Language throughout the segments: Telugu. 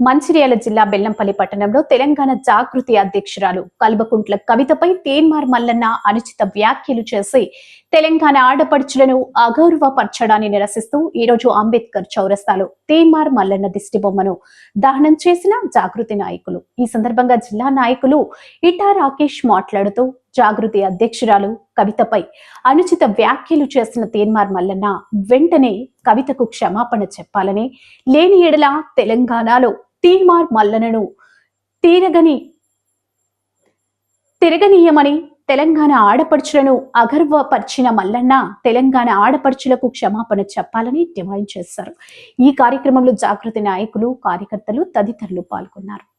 మంచిర్యాల జిల్లా బెల్లంపల్లి పట్టణంలో తెలంగాణ జాగృతి అధ్యక్షురాలు కల్వకుంట్ల కవితపై తేన్మార్ మల్లన్న అనుచిత వ్యాఖ్యలు చేసి తెలంగాణ ఆడపడుచులను అగౌరవపరచడాన్ని నిరసిస్తూ ఈ రోజు అంబేద్కర్ చౌరస్తాలో తేన్మార్ మల్లన్న దిష్టిబొమ్మను దహనం చేసిన జాగృతి నాయకులు. ఈ సందర్భంగా జిల్లా నాయకులు ఇటా రాకేష్ మాట్లాడుతూ జాగృతి అధ్యక్షురాలు కవితపై అనుచిత వ్యాఖ్యలు చేసిన తేన్మార్ మల్లన్న వెంటనే కవితకు క్షమాపణ చెప్పాలని లేని ఎడల తెలంగాణలో తీన్మార్ మల్లనను తీరగని తిరగనీయమని తెలంగాణ ఆడపడుచులను అగర్వపరిచిన మల్లన్న తెలంగాణ ఆడపడుచులకు క్షమాపణ చెప్పాలని డిమాండ్ చేశారు. ఈ కార్యక్రమంలో జాగృతి నాయకులు కార్యకర్తలు తదితరులు పాల్గొన్నారు.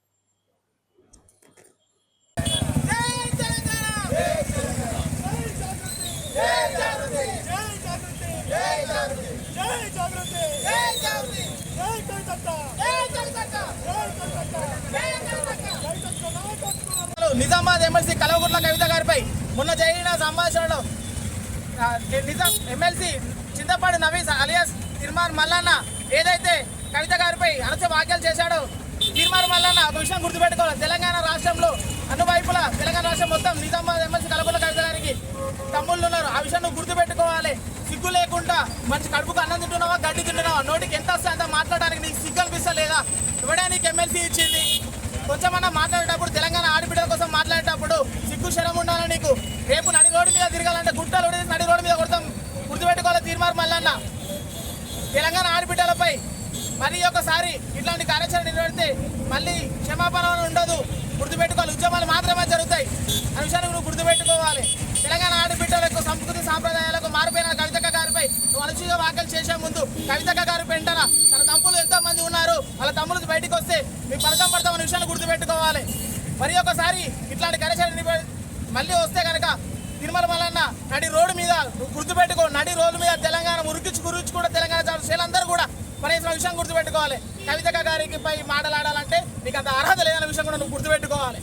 నిజామాబాద్ ఎమ్మెల్సీ కలవగుట్ల కవిత గారిపై మొన్న జరిగిన సంభాషణలో నిజాం ఎమ్మెల్సీ చింతపాడు నవీస్ అలియాస్ తిరుమార్ మల్లన్న ఏదైతే కవిత గారిపై అనస వ్యాఖ్యలు చేశాడో తిరుమార్ మల్లన్న ఒక విషయం గుర్తుపెట్టుకోవాలి. తెలంగాణ రాష్ట్రంలో అన్ని తెలంగాణ రాష్ట్రం మొత్తం నిజామాబాద్ ఎమ్మెల్సీ సిగ్గు లేకుండా మంచి కడుపుకు అన్నం తింటున్నావా గడ్డి తింటున్నావా? నోటికి ఎంత వస్తే అంత మాట్లాడడానికి నీకు సిగ్గు అనిపిస్తలేదా? ఇవ్వడా నీకు ఎమ్మెల్సీ ఇచ్చింది. కొంచెమన్నా మాట్లాడేటప్పుడు తెలంగాణ ఆడబిడ్డల కోసం మాట్లాడేటప్పుడు సిగ్గు శరం ఉండాలి నీకు? రేపు నడి రోడ్డు మీద తిరగాలంటే గుట్టలు నడి రోడ్డు మీద కొడతాం. గుర్తుపెట్టుకోవాలి తీర్మార్ మల్లన్న. తెలంగాణ ఆడబిడ్డలపై మరి ఒకసారి ఇట్లాంటి కార్యాచరణ నిర్వహిస్తే మళ్ళీ క్షమాపణ ఉండదు. గుర్తుపెట్టుకోవాలి ఉద్యమాలు మాత్రమే జరుగుతాయి. ఆ విషయాన్ని నువ్వు గుర్తుపెట్టుకోవాలి తెలంగాణ ఆడబిడ్డలకు సంస్కృతి సాంప్రదాయాలకు మారిపోయిన కవితక్క గారిపై నువ్వు అనుచిత వ్యాఖ్యలు చేసే ముందు కవితక్క గారు పెంటన తన తమ్ములు ఎంతో మంది ఉన్నారు. వాళ్ళ తమ్ములు బయటకు వస్తే మీకు ఫలితం పడతామన్న విషయాన్ని గుర్తుపెట్టుకోవాలి. మరి ఒకసారి ఇట్లాంటి కార్యాచరణ మళ్ళీ వస్తే కనుక తిరుమల మల్లన్న నడి రోడ్డు మీద నువ్వు గుర్తుపెట్టుకో నడి రోడ్డు మీద తెలంగాణ ఉరికించి గురించి కూడా తెలంగాణ శ్రీలందరూ కూడా పనేసిన విషయం గుర్తుపెట్టుకోవాలి. కవితక గారికి పై మాటలాడాలంటే నీకు అంత అర్హత లేదన్న విషయం కూడా నువ్వు గుర్తుపెట్టుకోవాలి.